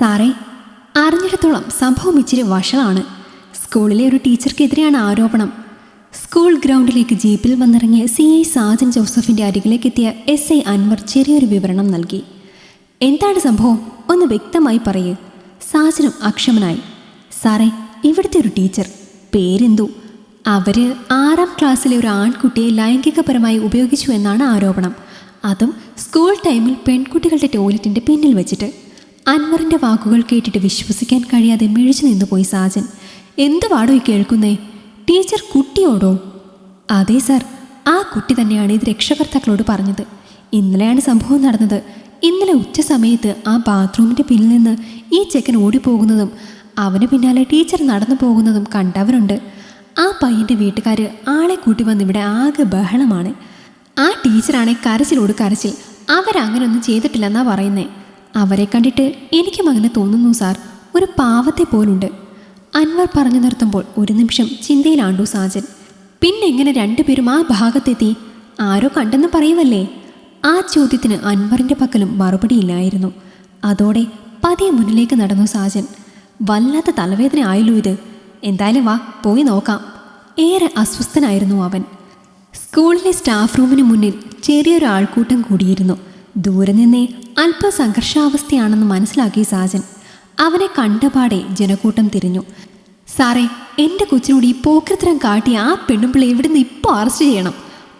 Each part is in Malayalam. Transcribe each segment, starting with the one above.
സാറേ അറിഞ്ഞിടത്തോളം സംഭവം ഇച്ചിരി വഷളാണ്. സ്കൂളിലെ ഒരു ടീച്ചർക്കെതിരെയാണ് ആരോപണം. സ്കൂൾ ഗ്രൗണ്ടിലേക്ക് ജീപ്പിൽ വന്നിറങ്ങിയ സി ഐ സാജൻ ജോസഫിന്റെ അരികിലേക്ക് എത്തിയ എസ് ഐ അൻവർ ചെറിയൊരു വിവരണം നൽകി. എന്താണ് സംഭവം? ഒന്ന് വ്യക്തമായി പറയൂ. സാജനും അക്ഷമനായി. സാറേ ഇവിടുത്തെ ഒരു ടീച്ചർ. പേരെന്തു? അവർ ആറാം ക്ലാസ്സിലെ ഒരു ആൺകുട്ടിയെ ലൈംഗികപരമായി ഉപയോഗിച്ചു എന്നാണ് ആരോപണം. അതും സ്കൂൾ ടൈമിൽ പെൺകുട്ടികളുടെ ടോയ്ലറ്റിന്റെ പിന്നിൽ വെച്ചിട്ട്. അൻവറിന്റെ വാക്കുകൾ കേട്ടിട്ട് വിശ്വസിക്കാൻ കഴിയാതെ മിഴിച്ചു നിന്നുപോയി സാജൻ. എന്ത് ഈ കേൾക്കുന്നേ? ടീച്ചർ കുട്ടിയോടോ? അതെ സാർ ആ കുട്ടി തന്നെയാണ് ഇത് രക്ഷകർത്താക്കളോട് പറഞ്ഞത്. ഇന്നലെയാണ് സംഭവം നടന്നത്. ഇന്നലെ ഉച്ച സമയത്ത് ആ ബാത്റൂമിന്റെ പിന്നിൽ നിന്ന് ഈ ചെക്കൻ ഓടിപ്പോകുന്നതും അവന് പിന്നാലെ ടീച്ചർ നടന്നു പോകുന്നതും കണ്ടവരുണ്ട്. ആ പയ്യന്റെ വീട്ടുകാർ ആളെ കൂട്ടി വന്ന് ഇവിടെ ആകെ ബഹളമാണ്. ആ ടീച്ചറാണെ കരച്ചിലോട് കരച്ചിൽ. അവരങ്ങനൊന്നും ചെയ്തിട്ടില്ലെന്നാ പറയുന്നേ. അവരെ കണ്ടിട്ട് എനിക്കും അങ്ങനെ തോന്നുന്നു സാർ. ഒരു പാവത്തെ പോലുണ്ട്. അൻവർ പറഞ്ഞു നിർത്തുമ്പോൾ ഒരു നിമിഷം ചിന്തയിലാണ്ടു സാജൻ. പിന്നെ എങ്ങനെ രണ്ടുപേരും ആ ഭാഗത്തെത്തി? ആരോ കണ്ടെന്ന് പറയുമല്ലേ ആ ചോദ്യത്തിന് അൻവറിന്റെ പക്കലും മറുപടിയില്ലായിരുന്നു അതോടെ പതിയെ മുന്നിലേക്ക് നടന്നു സാജൻ. വല്ലാത്ത തലവേദന ആയല്ലോ ഇത്. എന്തായാലും വാ പോയി നോക്കാം. ഏറെ അസ്വസ്ഥനായിരുന്നു അവൻ. സ്കൂളിലെ സ്റ്റാഫ് റൂമിന് മുന്നിൽ ചെറിയൊരു ആൾക്കൂട്ടം കൂടിയിരുന്നു. ദൂരെ നിന്നേ അല്പ സംഘർഷാവസ്ഥയാണെന്ന് മനസ്സിലാക്കി സാജൻ അവനെ കണ്ടപാടെ ജനക്കൂട്ടം തിരിഞ്ഞു. സാറേ എന്റെ കൊച്ചിനോട് ഈ പോക്കൃത്തരം കാട്ടി ആ പെണ്ണുമ്പിളെ ഇവിടുന്ന് ഇപ്പോൾ അറസ്റ്റ് ചെയ്യണം?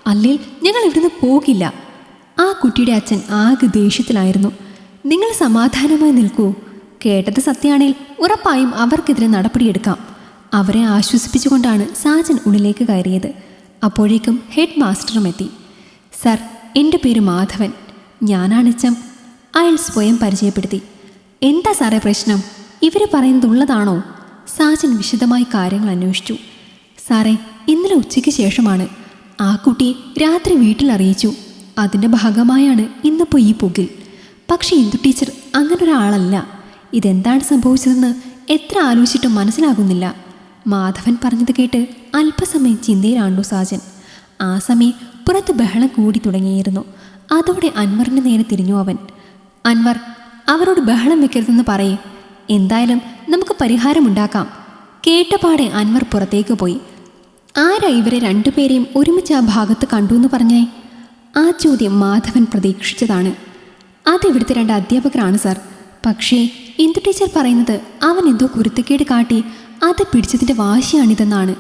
അല്ലെങ്കിൽ ഞങ്ങൾ ഇവിടുന്ന് പോകില്ല. ആ കുട്ടിയുടെ അച്ഛൻ ആകെ ദേഷ്യത്തിലായിരുന്നു. നിങ്ങൾ സമാധാനമായി നിൽക്കൂ. കേട്ടത് സത്യമാണെങ്കിൽ ഉറപ്പായും അവർക്കെതിരെ നടപടിയെടുക്കാം. അവരെ ആശ്വസിപ്പിച്ചുകൊണ്ടാണ് സാജൻ ഉള്ളിലേക്ക് കയറിയത്. അപ്പോഴേക്കും ഹെഡ് മാസ്റ്ററും എത്തി. സർ എന്റെ പേര് മാധവൻ. ഞാനാണിച്ചം. അയാൾ സ്വയം പരിചയപ്പെടുത്തി. എന്താ സാറേ പ്രശ്നം? ഇവർ പറയുന്നതുള്ളതാണോ സാജൻ വിശദമായി കാര്യങ്ങൾ അന്വേഷിച്ചു. സാറേ ഇന്നലെ ഉച്ചയ്ക്ക് ശേഷമാണ്. ആ കുട്ടി രാത്രി വീട്ടിൽ അറിയിച്ചു. അതിന്റെ ഭാഗമായാണ് ഇന്നിപ്പോൾ ഈ പുകിൽ. പക്ഷേ ഇന്ദു ടീച്ചർ അങ്ങനൊരാളല്ല. ഇതെന്താണ് സംഭവിച്ചതെന്ന് എത്ര ആലോചിച്ചിട്ടും മനസ്സിലാകുന്നില്ല. മാധവൻ പറഞ്ഞത് കേട്ട് അല്പസമയം ചിന്തയിലാണ്ടു സാജൻ. ആ സമയം പുറത്ത് ബഹളം കൂടി തുടങ്ങിയിരുന്നു. അതോടെ അൻവറിന് നേരെ തിരിഞ്ഞു അവൻ. അൻവർ അവരോട് ബഹളം വെക്കരുതെന്ന് പറയേ. എന്തായാലും നമുക്ക് പരിഹാരമുണ്ടാക്കാം കേട്ടപാടെ അൻവർ പുറത്തേക്ക് പോയി. ആരാ ഇവരെ രണ്ടുപേരെയും ഒരുമിച്ച് ആ ഭാഗത്ത് കണ്ടു എന്ന് പറഞ്ഞേ? ആ ചോദ്യം മാധവൻ പ്രതീക്ഷിച്ചതാണ്. അത് ഇവിടുത്തെ രണ്ട് അധ്യാപകരാണ് സാർ. പക്ഷേ ഇന്ദു ടീച്ചർ പറയുന്നത്? അവൻ എന്തോ കുരുത്തക്കേട് കാട്ടി അത് പിടിച്ചതിന്റെ വാശിയാണിതെന്നാണ്.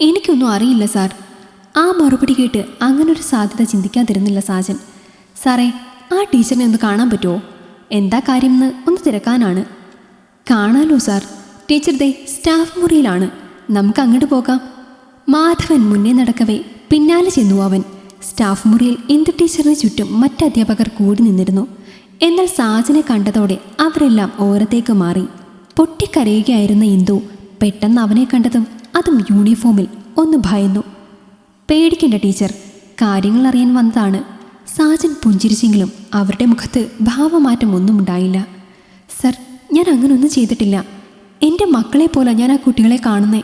എനിക്കൊന്നും അറിയില്ല സാർ. ആ മറുപടി കേട്ട് അങ്ങനൊരു സാധ്യത ചിന്തിക്കാതിരുന്നില്ല സാജൻ. സാറേ ആ ടീച്ചറിനെ ഒന്ന് കാണാൻ പറ്റുമോ എന്താ കാര്യം എന്ന് ഒന്ന് തിരക്കാനാണ്. കാണാലോ സാർ. ടീച്ചർ ദേ സ്റ്റാഫ് മുറിയിലാണ്. നമുക്ക് അങ്ങോട്ട് പോകാം. മാധവൻ മുന്നേ നടക്കവേ പിന്നാലെ ചെന്നു അവൻ. സ്റ്റാഫ് മുറിയിൽ ഇന്ദു ടീച്ചറിന് ചുറ്റും മറ്റധ്യാപകർ കൂടി നിന്നിരുന്നു. എന്നാൽ സാജനെ കണ്ടതോടെ അവരെല്ലാം ഓരത്തേക്ക് മാറി. പൊട്ടിക്കരയുകയായിരുന്ന ഇന്ദു പെട്ടെന്ന് അവനെ കണ്ടതും അതും യൂണിഫോമിൽ ഒന്ന് ഭയന്നു. പേടിക്കേണ്ട ടീച്ചർ കാര്യങ്ങൾ അറിയാൻ വന്നതാണ്. സാജൻ പുഞ്ചിരിച്ചെങ്കിലും അവരുടെ മുഖത്ത് ഭാവമാറ്റം ഒന്നും ഉണ്ടായില്ല. സർ ഞാൻ അങ്ങനൊന്നും ചെയ്തിട്ടില്ല. എന്റെ മക്കളെ പോലെ ഞാൻ ആ കുട്ടികളെ കാണുന്നേ.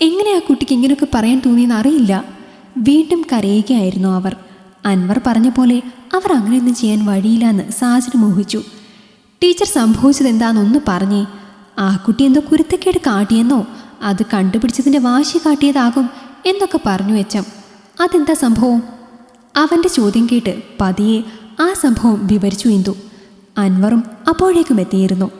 എങ്ങനെ ആ കുട്ടിക്ക് ഇങ്ങനെയൊക്കെ പറയാൻ തോന്നിയെന്ന് അറിയില്ല. വീണ്ടും കരയുകയായിരുന്നു അവർ. അൻവർ പറഞ്ഞ പോലെ അവർ അങ്ങനെയൊന്നും ചെയ്യാൻ വഴിയില്ല എന്ന് സാജൻ മോഹിച്ചു. ടീച്ചർ സംഭവിച്ചത് എന്താണെന്നൊന്ന് പറഞ്ഞേ. ആ കുട്ടി എന്തോ കുരുത്തക്കേട് കാട്ടിയെന്നോ അത് കണ്ടുപിടിച്ചതിന്റെ വാശി കാട്ടിയതാകും എന്നൊക്കെ പറഞ്ഞു വെച്ചം. അതെന്താ സംഭവം? അവന്റെ ചോദ്യം കേട്ട് പതിയെ ആ സംഭവം വിവരിച്ചു ഇന്ദു. അൻവറും അപ്പോഴേക്കും എത്തിയിരുന്നു.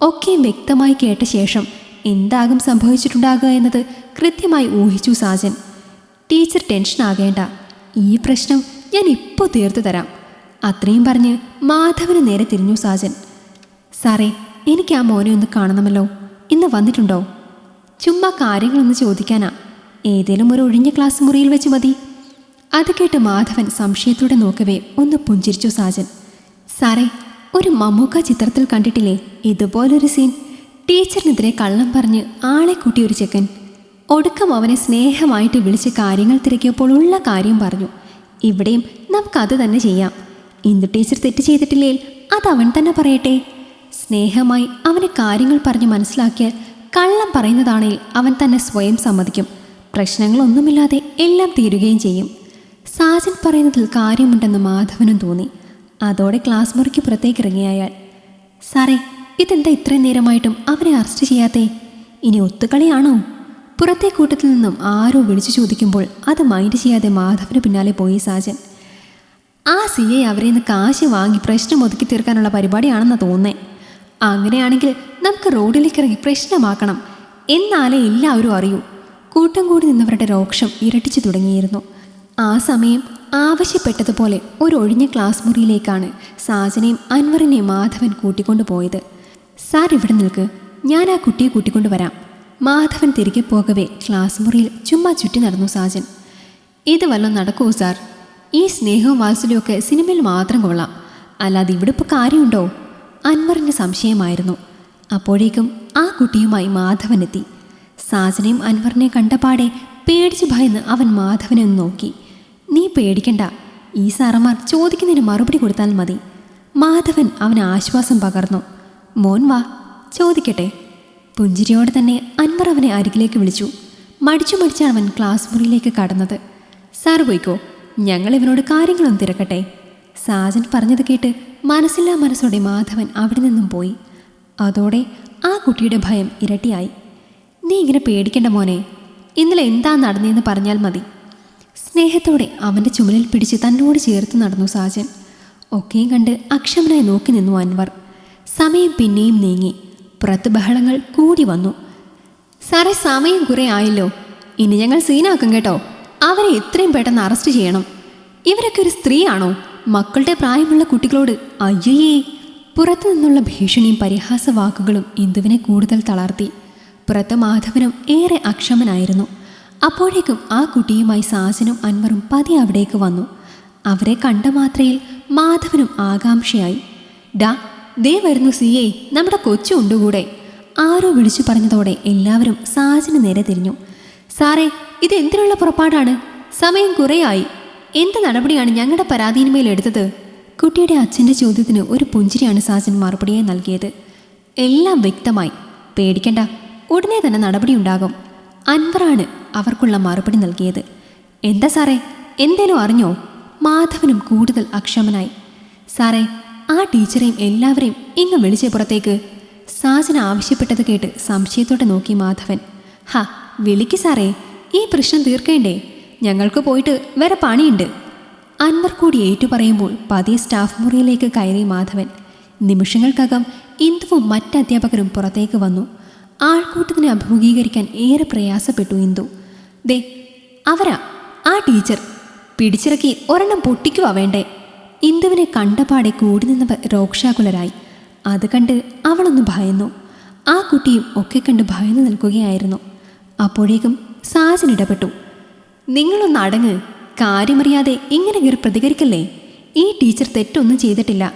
ഒക്കെ വ്യക്തമായി കേട്ട ശേഷം എന്താകും സംഭവിച്ചിട്ടുണ്ടാകുക എന്നത് കൃത്യമായി ഊഹിച്ചു സാജൻ. ടീച്ചർ ടെൻഷൻ ആകേണ്ട. ഈ പ്രശ്നം ഞാൻ ഇപ്പോൾ തീർത്തു തരാം. അത്രയും പറഞ്ഞ് മാധവന് നേരെ തിരിഞ്ഞു സാജൻ. സാറേ എനിക്ക് ആ മോനെ ഒന്ന് കാണണമല്ലോ. ഇന്ന് വന്നിട്ടുണ്ടോ? ചുമ്മാ കാര്യങ്ങളൊന്ന് ചോദിക്കാനാ. ഏതേലും ഒരു ഒഴിഞ്ഞ ക്ലാസ് മുറിയിൽ വെച്ച് മതി. അത് കേട്ട് മാധവൻ സംശയത്തോടെ നോക്കവേ ഒന്ന് പുഞ്ചിരിച്ചു സാജൻ. സാറേ ഒരു മമ്മൂക്ക ചിത്രത്തിൽ കണ്ടിട്ടില്ലേ? ഇതുപോലൊരു സീൻ. ടീച്ചറിനെതിരെ കള്ളം പറഞ്ഞ് ആളെ കൂട്ടിയ ഒരു ചെക്കൻ. ഒടുക്കം അവനെ സ്നേഹമായിട്ട് വിളിച്ച് കാര്യങ്ങൾ തിരക്കിയപ്പോൾ ഉള്ള കാര്യം പറഞ്ഞു. ഇവിടെയും നമുക്കത് തന്നെ ചെയ്യാം. ഇന്ദു ടീച്ചർ തെറ്റ് ചെയ്തിട്ടില്ലേ അത് അവൻ തന്നെ പറയട്ടെ. സ്നേഹമായി അവനെ കാര്യങ്ങൾ പറഞ്ഞ് മനസ്സിലാക്കിയാൽ കള്ളം പറയുന്നതാണെങ്കിൽ അവൻ തന്നെ സ്വയം സമ്മതിക്കും. പ്രശ്നങ്ങളൊന്നുമില്ലാതെ എല്ലാം തീരുകയും ചെയ്യും. സാജൻ പറയുന്നതിൽ കാര്യമുണ്ടെന്ന് മാധവനും തോന്നി. അതോടെ ക്ലാസ് മുറിക്ക് പുറത്തേക്ക് ഇറങ്ങിയ അയാൾ സാറേ ഇതെന്താ ഇത്രയും നേരമായിട്ടും അവനെ അറസ്റ്റ് ചെയ്യാത്തേ? ഇനി ഒത്തുകളിയാണോ? പുറത്തെ കൂട്ടത്തിൽ നിന്നും ആരോ വിളിച്ചു ചോദിക്കുമ്പോൾ അത് മൈൻഡ് ചെയ്യാതെ മാധവന് പിന്നാലെ പോയി സാജൻ. ആ സി ഐ അവരെ നിന്ന് കാശ് വാങ്ങി പ്രശ്നം ഒതുക്കി തീർക്കാനുള്ള പരിപാടിയാണെന്ന് തോന്നേ. അങ്ങനെയാണെങ്കിൽ നമുക്ക് റോഡിലേക്ക് ഇറങ്ങി പ്രശ്നമാക്കണം. എന്നാലേ എല്ലാവരും അറിയൂ. കൂട്ടം കൂടി നിന്നവരുടെ രോക്ഷം ഇരട്ടിച്ചു തുടങ്ങിയിരുന്നു. ആ സമയം ആവശ്യപ്പെട്ടതുപോലെ ഒരു ഒഴിഞ്ഞ ക്ലാസ് മുറിയിലേക്കാണ് സാജനെയും അൻവറിനെയും മാധവൻ കൂട്ടിക്കൊണ്ടു പോയത്. സാർ ഇവിടെ നിൽക്ക്. ഞാൻ ആ കുട്ടിയെ കൂട്ടിക്കൊണ്ടു വരാം. മാധവൻ തിരികെ പോകവേ ക്ലാസ് മുറിയിൽ ചുമ്മാ ചുറ്റി നടന്നു സാജൻ. ഇത് വല്ലതും നടക്കൂ സാർ? ഈ സ്നേഹവും വാത്സല്യവും ഒക്കെ സിനിമയിൽ മാത്രം കൊള്ളാം. അല്ലാതെ ഇവിടെ ഇപ്പോൾ കാര്യമുണ്ടോ? അൻവറിന് സംശയമായിരുന്നു. അപ്പോഴേക്കും ആ കുട്ടിയുമായി മാധവൻ എത്തി. സാജനെയും അൻവറിനെ കണ്ടപാടെ പേടിച്ചു ഭയന്ന് അവൻ മാധവനെ നോക്കി. നീ പേടിക്കണ്ട. ഈ സാറന്മാർ ചോദിക്കുന്നതിന് മറുപടി കൊടുത്താൽ മതി. മാധവൻ അവന് ആശ്വാസം പകർന്നു. മോൻ വാ ചോദിക്കട്ടെ. പുഞ്ചിരിയോടെ തന്നെ അൻവർ അവനെ അരികിലേക്ക് വിളിച്ചു. മടിച്ചു മടിച്ചാണ് അവൻ ക്ലാസ് മുറിയിലേക്ക് കടന്നത്. സാർ പോയിക്കോ ഞങ്ങൾ ഇവനോട് കാര്യങ്ങളൊന്നും തിരക്കട്ടെ. സാജൻ പറഞ്ഞത് കേട്ട് മനസ്സില്ലാ മനസ്സോടെ മാധവൻ അവിടെ നിന്നും പോയി. അതോടെ ആ കുട്ടിയുടെ ഭയം ഇരട്ടിയായി. നീ ഇങ്ങനെ പേടിക്കേണ്ട മോനെ ഇന്നലെ എന്താ നടന്നതെന്ന് പറഞ്ഞാൽ മതി. സ്നേഹത്തോടെ അവന്റെ ചുമലിൽ പിടിച്ച് തന്നോട് ചേർത്ത് നടന്നു സാജൻ. ഒക്കെയും കണ്ട് അക്ഷമനായി നോക്കി നിന്നു അൻവർ. സമയം പിന്നെയും നീങ്ങി. പുറത്ത് ബഹളങ്ങൾ കൂടി വന്നു. സാറേ സമയം കുറെ ആയല്ലോ. ഇനി ഞങ്ങൾ സീനാക്കും കേട്ടോ. അവരെ എത്രയും പെട്ടെന്ന് അറസ്റ്റ് ചെയ്യണം. ഇവരൊക്കെ ഒരു സ്ത്രീയാണോ? മക്കളുടെ പ്രായമുള്ള കുട്ടികളോട് അയ്യേ പുറത്തു നിന്നുള്ള ഭീഷണിയും പരിഹാസ വാക്കുകളും ഇന്ദുവിനെ കൂടുതൽ തളർത്തി. പുറത്ത് മാധവനും ഏറെ അക്ഷമനായിരുന്നു. അപ്പോഴേക്കും ആ കുട്ടിയുമായി സാജനും അൻവറും പതി അവിടേക്ക് വന്നു. അവരെ കണ്ട മാത്രയിൽ മാധവനും ആകാംക്ഷയായി. ഡാ ദേ വരുന്നു സി നമ്മുടെ കൊച്ചു ഉണ്ടുകൂടെ. ആരോ വിളിച്ചു പറഞ്ഞതോടെ എല്ലാവരും സാജന് നേരെ തിരിഞ്ഞു. സാറേ ഇത് എന്തിനുള്ള പുറപ്പാടാണ്? സമയം കുറേയായി. എന്ത് നടപടിയാണ് ഞങ്ങളുടെ പരാതിയിന്മേൽ എടുത്തത്? കുട്ടിയുടെ അച്ഛന്റെ ചോദ്യത്തിന് ഒരു പുഞ്ചിരിയാണ് സാജൻ മറുപടിയായി നൽകിയത്. എല്ലാം വ്യക്തമായി. പേടിക്കണ്ട ഉടനെ തന്നെ നടപടിയുണ്ടാകും അൻവറാണ് അവർക്കുള്ള മറുപടി നൽകിയത്. എന്താ സാറേ? എന്തേലും അറിഞ്ഞോ? മാധവനും കൂടുതൽ അക്ഷമനായി. സാറേ ആ ടീച്ചറെയും എല്ലാവരെയും ഇങ്ങ് വിളിച്ചേ പുറത്തേക്ക്. സാജന ആവശ്യപ്പെട്ടത് കേട്ട് സംശയത്തോടെ നോക്കി മാധവൻ. ഹ വിളിക്ക് സാറേ. ഈ പ്രശ്നം തീർക്കേണ്ടേ? ഞങ്ങൾക്ക് പോയിട്ട് വേറെ പണിയുണ്ട്. അൻവർ കൂടി ഏറ്റുപറയുമ്പോൾ പതിയെ സ്റ്റാഫ് മുറിയിലേക്ക് കയറി മാധവൻ. നിമിഷങ്ങൾക്കകം ഇന്ദുവും മറ്റ് അധ്യാപകരും പുറത്തേക്ക് വന്നു. ആൾക്കൂട്ടത്തിനെ അഭിമുഖീകരിക്കാൻ ഏറെ പ്രയാസപ്പെട്ടു ഇന്ദു. ദേ അവരാ. ആ ടീച്ചർ. പിടിച്ചിറക്കി ഒരെണ്ണം പൊട്ടിക്കുവാ വേണ്ടേ. ഇന്ദുവിനെ കണ്ടപാടെ കൂടി നിന്നവർ രോക്ഷാകുലരായി. അത് കണ്ട് അവളൊന്ന് ഭയന്നു. ആ കുട്ടിയും ഒക്കെ കണ്ട് ഭയന്നു നിൽക്കുകയായിരുന്നു. അപ്പോഴേക്കും സാജൻ ഇടപെട്ടു. നിങ്ങളൊന്ന് അടങ്ങ്. കാര്യമറിയാതെ ഇങ്ങനെ കയറി പ്രതികരിക്കല്ലേ? ഈ ടീച്ചർ തെറ്റൊന്നും ചെയ്തിട്ടില്ല.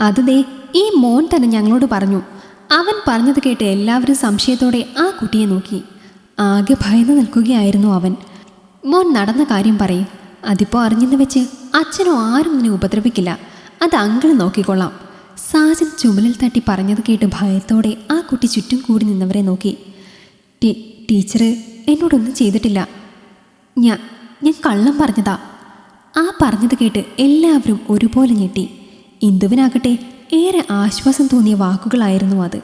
അത് ദേ ഈ മോൻ തന്നെ ഞങ്ങളോട് പറഞ്ഞു. അവൻ പറഞ്ഞത് കേട്ട് എല്ലാവരും സംശയത്തോടെ ആ കുട്ടിയെ നോക്കി. ആകെ ഭയന്ന് നിൽക്കുകയായിരുന്നു അവൻ. മോൻ നടന്ന കാര്യം പറയും. അതിപ്പോൾ അറിഞ്ഞെന്ന് വെച്ച് അച്ഛനോ ആരും നിന്നെ ഉപദ്രവിക്കില്ല. അത് അങ്കിൾ നോക്കിക്കൊള്ളാം. സാജൻ ചുമലിൽ തട്ടി പറഞ്ഞത് കേട്ട് ഭയത്തോടെ ആ കുട്ടി ചുറ്റും കൂടി നിന്നവരെ നോക്കി. ടീ ടീച്ചർ എന്നോടൊന്നും ചെയ്തിട്ടില്ല. ഞാൻ ഞാൻ കള്ളം പറഞ്ഞതാ. ആ പറഞ്ഞത് കേട്ട് എല്ലാവരും ഒരുപോലെ ഞെട്ടി. ഇന്ദുവിനാകട്ടെ ഏറെ ആശ്വാസം തോന്നിയ വാക്കുകളായിരുന്നു അത്.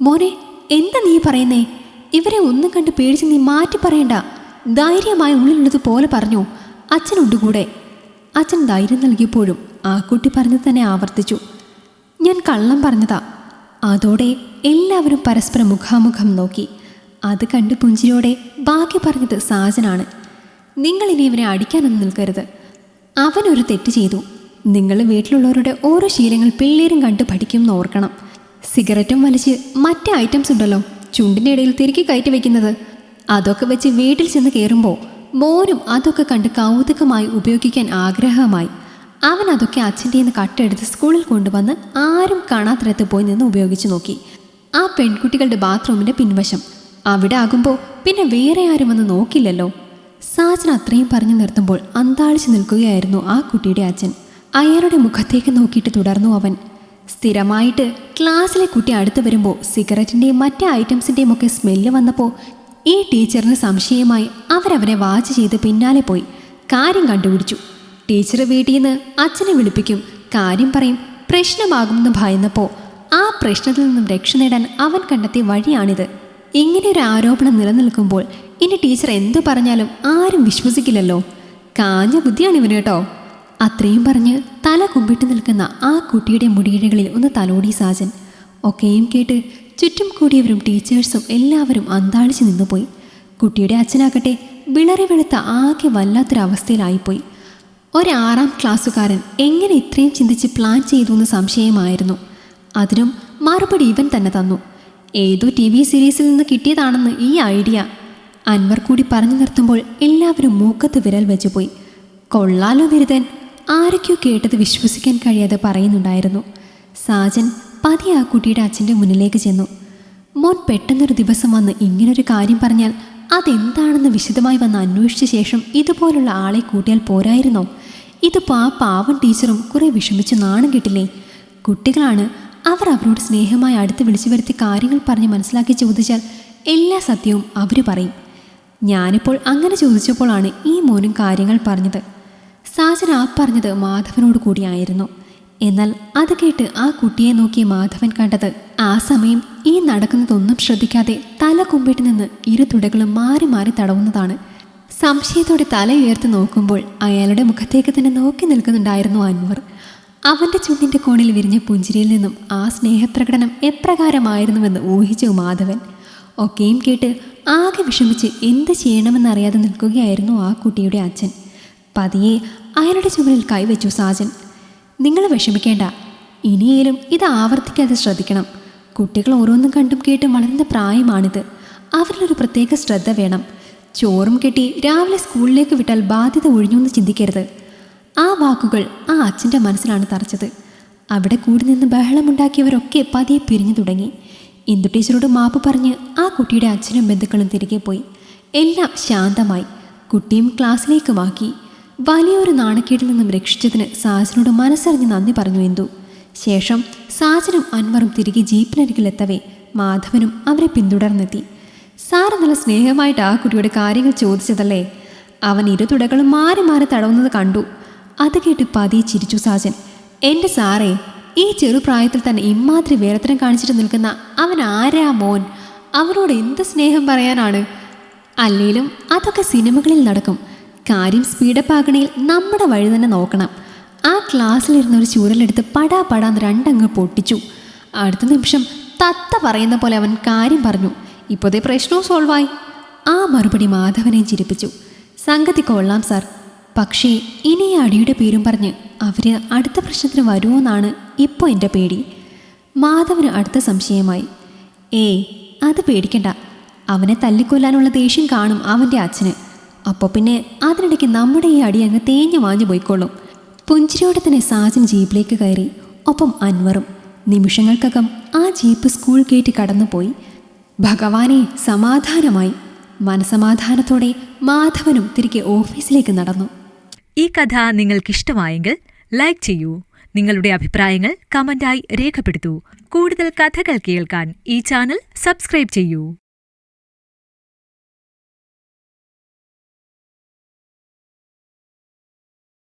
മോനെ എന്താ നീ പറയുന്നേ? ഇവരെ ഒന്നും കണ്ട് പേടിച്ച് നീ മാറ്റി പറയണ്ട. ധൈര്യമായി ഉള്ളിലുള്ളത് പോലെ പറഞ്ഞു. അച്ഛനുണ്ട് കൂടെ അച്ഛൻ ധൈര്യം നൽകിയപ്പോഴും ആ കുട്ടി പറഞ്ഞത് തന്നെ ആവർത്തിച്ചു. ഞാൻ കള്ളം പറഞ്ഞതാ. അതോടെ എല്ലാവരും പരസ്പരം മുഖാമുഖം നോക്കി. അത് കണ്ട് പുഞ്ചിരിയോടെ ബാക്കി പറഞ്ഞത് സാജനാണ്. നിങ്ങളിനി ഇവനെ അടിക്കാനൊന്നും നിൽക്കരുത്. അവനൊരു തെറ്റ് ചെയ്തു. നിങ്ങൾ വീട്ടിലുള്ളവരുടെ ഓരോ ശീലങ്ങൾ പിള്ളേരും കണ്ട് പഠിക്കും എന്ന് ഓർക്കണം. സിഗരറ്റും വലിച്ച് മറ്റേ ഐറ്റംസ് ഉണ്ടല്ലോ. ചുണ്ടിന്റെ ഇടയിൽ തിരികെ കയറ്റി വെക്കുന്നത്. അതൊക്കെ വെച്ച് വീട്ടിൽ ചെന്ന് കയറുമ്പോൾ മോനും അതൊക്കെ കണ്ട് കൗതുകമായി ഉപയോഗിക്കാൻ ആഗ്രഹമായി. അവൻ അതൊക്കെ അച്ഛന്റെ നിന്ന് കട്ടെടുത്ത് സ്കൂളിൽ കൊണ്ടുവന്ന് ആരും കാണാത്തിടത്ത് പോയി നിന്ന് ഉപയോഗിച്ച് നോക്കി. ആ പെൺകുട്ടികളുടെ ബാത്റൂമിന്റെ പിൻവശം. അവിടെ ആകുമ്പോൾ പിന്നെ വേറെ ആരും വന്ന് നോക്കില്ലല്ലോ. സാജൻ അത്രയും പറഞ്ഞു നിർത്തുമ്പോൾ അന്താളിച്ച് നിൽക്കുകയായിരുന്നു ആ കുട്ടിയുടെ അച്ഛൻ. അയാളുടെ മുഖത്തേക്ക് നോക്കിയിട്ട് തുടർന്നു അവൻ. സ്ഥിരമായിട്ട് ക്ലാസ്സിലെ കുട്ടി അടുത്ത് വരുമ്പോൾ സിഗരറ്റിന്റെയും മറ്റേ ഐറ്റംസിന്റെയും ഒക്കെ സ്മെല്ല് വന്നപ്പോൾ ഈ ടീച്ചറിന് സംശയമായി അവരവനെ വാച്ച് ചെയ്ത് പിന്നാലെ പോയി. കാര്യം കണ്ടുപിടിച്ചു. ടീച്ചർ വീട്ടിൽ നിന്ന് അച്ഛനെ വിളിപ്പിക്കും. കാര്യം പറയും പ്രശ്നമാകുമെന്ന് ഭയന്നപ്പോൾ ആ പ്രശ്നത്തിൽ നിന്നും രക്ഷ നേടാൻ അവൻ കണ്ടെത്തിയ വഴിയാണിത്. ഇങ്ങനെ ഒരു ആരോപണം നിലനിൽക്കുമ്പോൾ ഇനി ടീച്ചർ എന്തു പറഞ്ഞാലും ആരും വിശ്വസിക്കില്ലല്ലോ. കാഞ്ഞ ബുദ്ധിയാണ് ഇവന് കേട്ടോ. അത്രയും പറഞ്ഞ് തല കുമ്പിട്ട് നിൽക്കുന്ന ആ കുട്ടിയുടെ മുടിയിഴകളിൽ ഒന്ന് തലോടി സാജൻ. ഒക്കെയും കേട്ട് ചുറ്റും കൂടിയവരും ടീച്ചേഴ്സും എല്ലാവരും അന്താളിച്ചു നിന്നുപോയി. കുട്ടിയുടെ അച്ഛനാകട്ടെ വിളറി വെളുത്ത ആകെ വല്ലാത്തൊരവസ്ഥയിലായിപ്പോയി. ഒരാറാം ക്ലാസ്സുകാരൻ എങ്ങനെ ഇത്രയും ചിന്തിച്ച് പ്ലാൻ ചെയ്തു എന്ന് സംശയമായിരുന്നു. അതിനും മറുപടി ഇവൻ തന്നെ തന്നു. ഏതോ ടി വി സീരീസിൽ നിന്ന് കിട്ടിയതാണെന്ന് ഈ ഐഡിയ. അൻവർ കൂടി പറഞ്ഞു നിർത്തുമ്പോൾ എല്ലാവരും മൂക്കത്ത് വിരൽ വെച്ചുപോയി. കൊള്ളാലോ ബിരുദൻ ആരൊക്കെയോ കേട്ടത് വിശ്വസിക്കാൻ കഴിയാതെ പറയുന്നുണ്ടായിരുന്നു. സാജൻ പതി ആ കുട്ടിയുടെ അച്ഛന്റെ മുന്നിലേക്ക് ചെന്നു. മോൻ പെട്ടെന്നൊരു ദിവസം വന്ന് ഇങ്ങനൊരു കാര്യം പറഞ്ഞാൽ അതെന്താണെന്ന് വിശദമായി വന്ന് അന്വേഷിച്ച ശേഷം ഇതുപോലുള്ള ആളെ കൂട്ടിയാൽ പോരായിരുന്നോ? ഇതിപ്പോൾ ആ പാവം ടീച്ചറും കുറെ വിഷമിച്ച് നാണം കിട്ടില്ലേ? കുട്ടികളാണ് അവർ അവരോട് സ്നേഹമായി അടുത്ത് വിളിച്ചു വരുത്തി കാര്യങ്ങൾ പറഞ്ഞ് മനസ്സിലാക്കി ചോദിച്ചാൽ എല്ലാ സത്യവും അവർ പറയും. ഞാനിപ്പോൾ അങ്ങനെ ചോദിച്ചപ്പോഴാണ് ഈ മോനും കാര്യങ്ങൾ പറഞ്ഞത്. സാജൻ ആ പറഞ്ഞത് മാധവനോട് കൂടിയായിരുന്നു. എന്നാൽ അത് കേട്ട് ആ കുട്ടിയെ നോക്കി മാധവൻ കണ്ടത് ആ സമയം ഈ നടക്കുന്നതൊന്നും ശ്രദ്ധിക്കാതെ തല കുമ്പിട്ട് നിന്ന് ഇരു തുടകളും മാറി മാറി തടവുന്നതാണ്. സംശയത്തോടെ തല ഉയർത്തി നോക്കുമ്പോൾ അയാളുടെ മുഖത്തേക്ക് തന്നെ നോക്കി നിൽക്കുന്നുണ്ടായിരുന്നു അൻവർ. അവന്റെ ചുണ്ടിന്റെ കോണിൽ വിരിഞ്ഞ പുഞ്ചിരിയിൽ നിന്നും ആ സ്നേഹപ്രകടനം എപ്രകാരമായിരുന്നുവെന്ന് ഊഹിച്ചു മാധവൻ. ഒക്കെയും കേട്ട് ആകെ വിഷമിച്ച് എന്ത് ചെയ്യണമെന്നറിയാതെ നിൽക്കുകയായിരുന്നു ആ കുട്ടിയുടെ അച്ഛൻ. പതിയെ അയാളുടെ ചുമലിൽ കൈവച്ചു സാജൻ. നിങ്ങൾ വിഷമിക്കേണ്ട. ഇനിയേലും ഇത് ആവർത്തിക്കാതെ ശ്രദ്ധിക്കണം. കുട്ടികൾ ഓരോന്നും കണ്ടും കേട്ടും വളരുന്ന പ്രായമാണിത്. അവരിലൊരു പ്രത്യേക ശ്രദ്ധ വേണം. ചോറും കെട്ടി രാവിലെ സ്കൂളിലേക്ക് വിട്ടാൽ ബാധ്യത ഒഴിഞ്ഞൊന്ന് ചിന്തിക്കരുത്. ആ വാക്കുകൾ ആ അച്ഛന്റെ മനസ്സിലാണ് തറച്ചത്. അവിടെ കൂടി നിന്ന് ബഹളമുണ്ടാക്കിയവരൊക്കെ പതിയെ പിരിഞ്ഞു തുടങ്ങി. ഇന്ദു ടീച്ചറോട് മാപ്പ് പറഞ്ഞ് ആ കുട്ടിയുടെ അച്ഛനും ബന്ധുക്കളും തിരികെ പോയി. എല്ലാം ശാന്തമായി. കുട്ടിയും ക്ലാസ്സിലേക്കുമാക്കി വലിയൊരു നാണക്കേടിൽ നിന്നും രക്ഷിച്ചതിന് സാജനോട് മനസ്സറിഞ്ഞ് നന്ദി പറഞ്ഞു എന്തു. ശേഷം സാജനും അൻവറും തിരികെ ജീപ്പിനരികിലെത്തവേ മാധവനും അവരെ പിന്തുടർന്നെത്തി. സാറ് നല്ല സ്നേഹമായിട്ട് ആ കുട്ടിയുടെ കാര്യങ്ങൾ ചോദിച്ചതല്ലേ? അവൻ ഇരു തുടകളും മാറി മാറി തടവുന്നത് കണ്ടു. അത് കേട്ട് പതിയെ ചിരിച്ചു സാജൻ. എന്റെ സാറേ ഈ ചെറുപ്രായത്തിൽ തന്നെ ഇമ്മാതിരി വേലത്തരം കാണിച്ചിട്ട് നിൽക്കുന്ന അവൻ ആരാ മോൻ? അവനോട് എന്ത് സ്നേഹം പറയാനാണ്? അല്ലെങ്കിലും അതൊക്കെ സിനിമകളിൽ നടക്കും. കാര്യം സ്പീഡപ്പ് ആകണേൽ നമ്മുടെ വഴി തന്നെ നോക്കണം. ആ ക്ലാസ്സിലിരുന്ന ഒരു ചൂരലെടുത്ത് പടാ പടാന്ന് രണ്ടങ്ങ് പൊട്ടിച്ചു. അടുത്ത നിമിഷം തത്ത പറയുന്ന പോലെ അവൻ കാര്യം പറഞ്ഞു. ഇപ്പോഴത്തെ പ്രശ്നവും സോൾവായി ആ മറുപടി മാധവനെ ചിരിപ്പിച്ചു. സംഗതി കൊള്ളാം സാർ പക്ഷേ ഇനി അടിയുടെ പേരും പറഞ്ഞ് അവർ അടുത്ത പ്രശ്നത്തിന് വരുമോന്നാണ് ഇപ്പോൾ എന്റെ പേടി. മാധവന് അടുത്ത സംശയമായി. ഏയ് അത് പേടിക്കണ്ട. അവനെ തല്ലിക്കൊല്ലാനുള്ള ദേഷ്യം കാണും അവന്റെ അച്ഛന്. അപ്പോൾ പിന്നെ അതിനിടയ്ക്ക് നമ്മുടെ ഈ അടി അങ്ങ് തേഞ്ഞു വാഞ്ഞു പോയിക്കൊള്ളും പുഞ്ചിരിയോടെ തന്നെ സാജൻ ജീപ്പിലേക്ക് കയറി. ഒപ്പം അൻവറും. നിമിഷങ്ങൾക്കകം ആ ജീപ്പ് സ്കൂൾ ഗേറ്റ് കടന്നുപോയി. ഭഗവാനെ സമാധാനമായി. മനസമാധാനത്തോടെ മാധവനും തിരികെ ഓഫീസിലേക്ക് നടന്നു. ഈ കഥ നിങ്ങൾക്കിഷ്ടമായെങ്കിൽ ലൈക്ക് ചെയ്യൂ. നിങ്ങളുടെ അഭിപ്രായങ്ങൾ കമന്റായി രേഖപ്പെടുത്തൂ. കൂടുതൽ കഥകൾ കേൾക്കാൻ ഈ ചാനൽ സബ്സ്ക്രൈബ് ചെയ്യൂ.